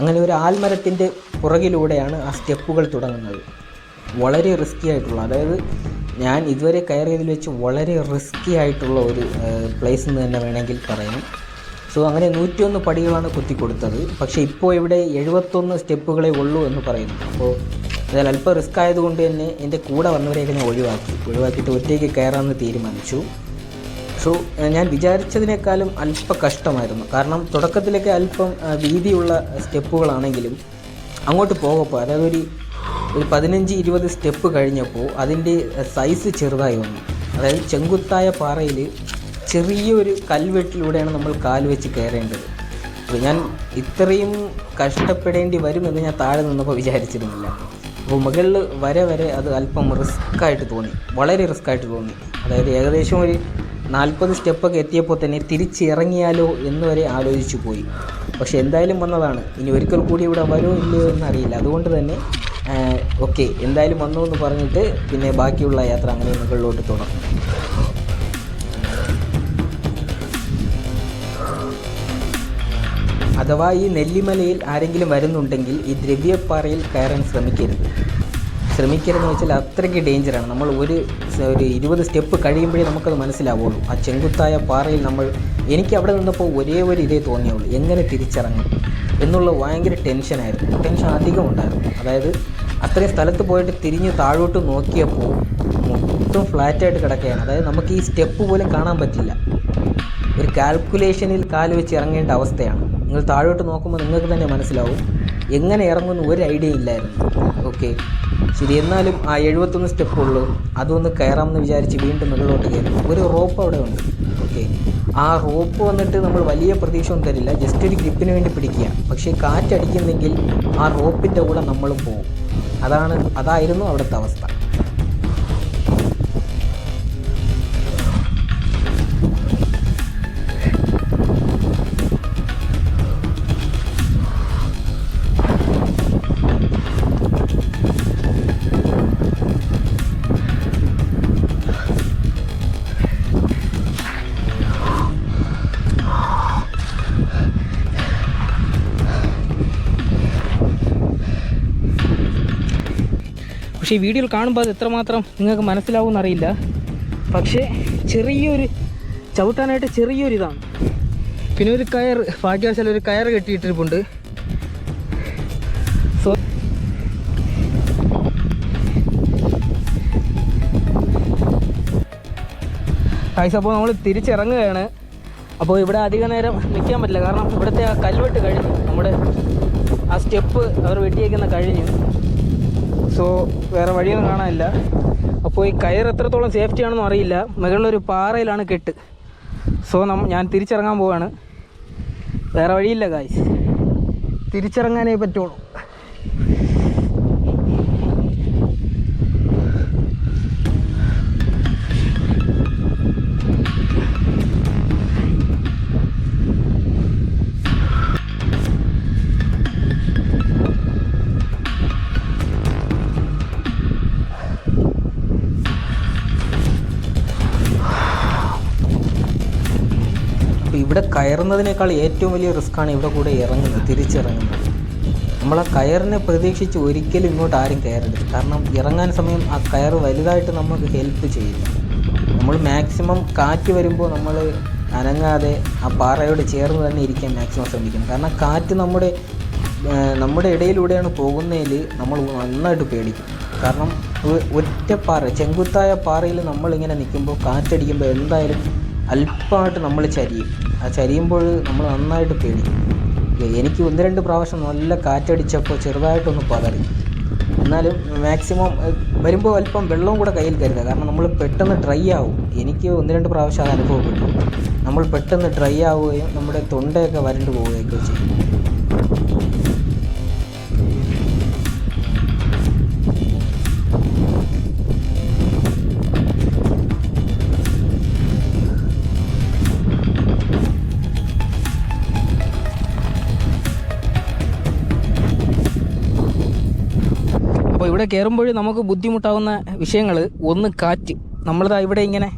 അങ്ങനെ ഒരു ആൽമരത്തിന്റെ പുറകിലൂടെയാണ് ആ സ്റ്റെപ്പുകൾ തുടങ്ങുന്നത്. വളരെ റിസ്ക്കി ആയിട്ടുള്ള അതായത് ഞാൻ ഇതുവരെ കയറിയതിൽ വെച്ച് വളരെ റിസ്ക്കി ആയിട്ടുള്ള ഒരു പ്ലേസ് എന്ന് തന്നെ വേണമെങ്കിൽ പറയാം. സോ അങ്ങനെ നൂറ്റിയൊന്ന് പടികളാണ് കുത്തി കൊടുത്തത് പക്ഷേ ഇപ്പോൾ ഇവിടെ എഴുപത്തൊന്ന് സ്റ്റെപ്പുകളെ ഉള്ളൂ എന്ന് പറയുന്നു. അപ്പോൾ അതിൽ അല്പം റിസ്ക് ആയതുകൊണ്ട് തന്നെ എന്റെ കൂടെ വന്നവരെയൊക്കെ ഞാൻ ഒഴിവാക്കി. ഒഴിവാക്കിയിട്ട് ഒറ്റയ്ക്ക് കയറാമെന്ന് തീരുമാനിച്ചു. സോ ഞാൻ വിചാരിച്ചതിനേക്കാളും അല്പ കഷ്ടമായിരുന്നു. കാരണം തുടക്കത്തിലൊക്കെ അല്പം വീതിയുള്ള സ്റ്റെപ്പുകളാണെങ്കിലും അങ്ങോട്ട് പോകപ്പോൾ അതായത് ഒരു ഒരു പതിനഞ്ച് ഇരുപത് സ്റ്റെപ്പ് കഴിഞ്ഞപ്പോൾ അതിന്റെ സൈസ് ചെറുതായി വന്നു. അതായത് ചെങ്കുത്തായ പാറയിൽ ചെറിയൊരു കൽവെട്ടിലൂടെയാണ് നമ്മൾ കാൽ വെച്ച് കയറേണ്ടത്. അപ്പോൾ ഞാൻ ഇത്രയും കഷ്ടപ്പെടേണ്ടി വരുമെന്ന് ഞാൻ താഴെ നിന്നപ്പോൾ വിചാരിച്ചിരുന്നില്ല. അപ്പോൾ മുകളിൽ വരെ വരെ അത് അല്പം റിസ്ക്കായിട്ട് തോന്നി. വളരെ റിസ്ക്കായിട്ട് തോന്നി. അതായത് ഏകദേശം ഒരു നാൽപ്പത് സ്റ്റെപ്പൊക്കെ എത്തിയപ്പോൾ തന്നെ തിരിച്ചിറങ്ങിയാലോ എന്ന് വരെ ആലോചിച്ചു പോയി. പക്ഷെ എന്തായാലും വന്നതാണ്. ഇനി ഒരിക്കൽ കൂടി ഇവിടെ വരുമോ ഇല്ലയോ എന്നറിയില്ല അതുകൊണ്ട് തന്നെ ഓക്കെ എന്തായാലും വന്നു എന്ന് പറഞ്ഞിട്ട് പിന്നെ ബാക്കിയുള്ള യാത്ര അങ്ങനെ മുകളിലോട്ട് തുടങ്ങും. അഥവാ ഈ നെല്ലിമലയിൽ ആരെങ്കിലും വരുന്നുണ്ടെങ്കിൽ ഈ ദ്രവ്യപ്പാറയിൽ കയറാൻ ശ്രമിക്കരുത്. ശ്രമിക്കരുതെന്ന് വെച്ചാൽ അത്രയ്ക്ക് ഡേഞ്ചറാണ് നമ്മൾ ഒരു ഒരു ഇരുപത് സ്റ്റെപ്പ് കഴിയുമ്പോഴേ നമുക്കത് മനസ്സിലാവുള്ളൂ. ആ ചെങ്കുത്തായ പാറയിൽ നമ്മൾ എനിക്ക് അവിടെ നിന്നപ്പോൾ ഒരേ ഒരു ഇതേ തോന്നിയുള്ളൂ എങ്ങനെ തിരിച്ചിറങ്ങും എന്നുള്ള ഭയങ്കര ടെൻഷനായിരുന്നു ടെൻഷൻ അധികം ഉണ്ടായിരുന്നു. അതായത് അത്രയും സ്ഥലത്ത് പോയിട്ട് തിരിഞ്ഞ് താഴോട്ട് നോക്കിയപ്പോൾ മൊത്തം ഫ്ലാറ്റായിട്ട് കിടക്കുകയാണ്. അതായത് നമുക്ക് ഈ സ്റ്റെപ്പ് പോലും കാണാൻ പറ്റില്ല. ഒരു കാൽക്കുലേഷനിൽ കാൽ വെച്ച് ഇറങ്ങേണ്ട അവസ്ഥയാണ്. നിങ്ങൾ താഴോട്ട് നോക്കുമ്പോൾ നിങ്ങൾക്ക് തന്നെ മനസ്സിലാവും. എങ്ങനെ ഇറങ്ങുമെന്ന് ഒരു ഐഡിയ ഇല്ലായിരുന്നു. ഓക്കെ ശരി എന്നാലും ആ എഴുപത്തൊന്ന് സ്റ്റെപ്പ് ഉള്ളു. അതൊന്ന് കയറാമെന്ന് വിചാരിച്ച് വീണ്ടും മുകളിലോട്ട് കയറി. ഒരു റോപ്പ് അവിടെ ഉണ്ട്. ഓക്കെ ആ റോപ്പ് വന്നിട്ട് നമ്മൾ വലിയ പ്രതീക്ഷ ഒന്നും തരില്ല. ജസ്റ്റ് ഒരു ഗ്രിപ്പിന് വേണ്ടി പിടിക്കുക. പക്ഷേ കാറ്റടിക്കുന്നെങ്കിൽ ആ റോപ്പിന്റെ കൂടെ നമ്മളും പോകും അതാണ് അതായിരുന്നു അവിടുത്തെ അവസ്ഥ. പക്ഷേ ഈ വീഡിയോയിൽ കാണുമ്പോൾ അത് എത്രമാത്രം നിങ്ങൾക്ക് മനസ്സിലാവും എന്നറിയില്ല. പക്ഷേ ചെറിയൊരു ചവിട്ടാനായിട്ട് ചെറിയൊരിതാണ്. പിന്നെ ഒരു കയർ ഭാഗ്യവശാൽ ഒരു കയർ കെട്ടിയിട്ടിരിപ്പുണ്ട്. സോ അപ്പോൾ നമ്മൾ തിരിച്ചിറങ്ങുകയാണ്. അപ്പോൾ ഇവിടെ അധിക നേരം നിൽക്കാൻ പറ്റില്ല. കാരണം ഇവിടുത്തെ ആ കൽവെട്ട് കഴിഞ്ഞു. നമ്മുടെ ആ സ്റ്റെപ്പ് അവർ വെട്ടിയേക്കുന്ന കഴിഞ്ഞു. സോ വേറെ വഴിയൊന്നും കാണാനില്ല. അപ്പോൾ ഈ കയർ എത്രത്തോളം സേഫ്റ്റി ആണെന്നും അറിയില്ല. മുകളിലൊരു പാറയിലാണ് കെട്ട്. സോ നമ്മ ഞാൻ തിരിച്ചിറങ്ങാൻ പോവാണ്. വേറെ വഴിയില്ല കായ് തിരിച്ചിറങ്ങാനേ പറ്റുള്ളൂ. ഇവിടെ കയറുന്നതിനേക്കാൾ ഏറ്റവും വലിയ റിസ്ക്കാണ് ഇവിടെ കൂടെ ഇറങ്ങുന്നത് തിരിച്ചിറങ്ങുന്നത്. നമ്മൾ ആ കയറിനെ പ്രതീക്ഷിച്ച് ഒരിക്കലും ഇങ്ങോട്ട് ആരും കയറരുത്. കാരണം ഇറങ്ങാൻ സമയം ആ കയർ വലുതായിട്ട് നമുക്ക് ഹെൽപ്പ് ചെയ്യില്ല നമ്മൾ മാക്സിമം കാറ്റ് വരുമ്പോൾ നമ്മൾ അനങ്ങാതെ ആ പാറയോട് ചേർന്ന് തന്നെ ഇരിക്കാൻ മാക്സിമം ശ്രമിക്കണം. കാരണം കാറ്റ് നമ്മുടെ നമ്മുടെ ഇടയിലൂടെയാണ് പോകുന്നതിൽ നമ്മൾ നന്നായിട്ട് പേടിക്കും. കാരണം ഒറ്റ പാറ ചെങ്കുത്തായ പാറയിൽ നമ്മളിങ്ങനെ നിൽക്കുമ്പോൾ കാറ്റടിക്കുമ്പോൾ എന്തായാലും അല്പമായിട്ട് നമ്മൾ ചരിയും. ആ ചരിയുമ്പോൾ നമ്മൾ നന്നായിട്ട് പേടിക്കും എനിക്ക് ഒന്ന് രണ്ട് പ്രാവശ്യം നല്ല കാറ്റടിച്ചപ്പോൾ ചെറുതായിട്ടൊന്ന് പതറി. എന്നാലും മാക്സിമം വരുമ്പോൾ അല്പം വെള്ളവും കൂടെ കയ്യിൽ കരുതുക. കാരണം നമ്മൾ പെട്ടെന്ന് ഡ്രൈ ആവും. എനിക്ക് ഒന്ന് രണ്ട് പ്രാവശ്യം അത് അനുഭവപ്പെട്ടു. നമ്മൾ പെട്ടെന്ന് ഡ്രൈ ആവുകയും നമ്മുടെ തൊണ്ടയൊക്കെ വരണ്ടു പോവുകയൊക്കെ ചെയ്യും. ഇവിടെ കയറുമ്പോൾ നമുക്ക് ബുദ്ധിമുട്ടാവുന്ന വിഷയങ്ങൾ. ഒന്ന് കാറ്റ്. നമ്മളിതാ ഇവിടെ ഇങ്ങനെ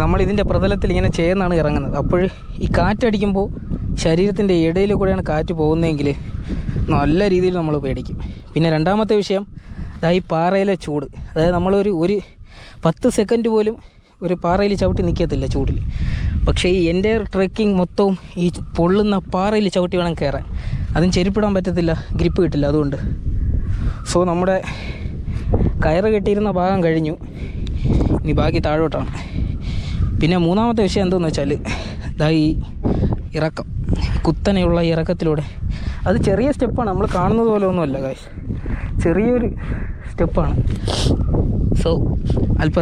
നമ്മൾ ഇതിന്റെ പ്രതലത്തിൽ ഇങ്ങനെ ചേർന്നാണ് ഇറങ്ങുന്നത്. അപ്പോൾ ഈ കാറ്റടിക്കുമ്പോൾ ശരീരത്തിന്റെ ഇടയിൽ കൂടെയാണ് കാറ്റ് പോകുന്നതെങ്കിൽ നല്ല രീതിയിൽ നമ്മൾ പേടിക്കും. പിന്നെ രണ്ടാമത്തെ വിഷയം അതായത് ഈ പാറയിലെ ചൂട്. അതായത് നമ്മളൊരു ഒരു പത്ത് സെക്കൻഡ് പോലും ഒരു പാറയിൽ ചവിട്ടി നിൽക്കത്തില്ല ചൂടിൽ. പക്ഷേ ഈ എന്റെ ട്രെക്കിംഗ് മൊത്തവും ഈ പൊള്ളുന്ന പാറയിൽ ചവിട്ടി വേണം കയറാൻ. അതും ചെരുപ്പിടാൻ പറ്റത്തില്ല ഗ്രിപ്പ് കിട്ടില്ല അതുകൊണ്ട്. സോ നമ്മുടെ കയറ് കെട്ടിയിരുന്ന ഭാഗം കഴിഞ്ഞു. ഇനി ബാക്കി താഴോട്ടാണ്. പിന്നെ മൂന്നാമത്തെ വിഷയം എന്തെന്ന് വെച്ചാൽ ഇതാ ഈ ഇറക്കം കുത്തനെയുള്ള ഇറക്കത്തിലൂടെ. അത് ചെറിയ സ്റ്റെപ്പാണ്. നമ്മൾ കാണുന്നത് പോലെ ഒന്നുമല്ല കാശ് ചെറിയൊരു സ്റ്റെപ്പാണ്. സോ അല്പം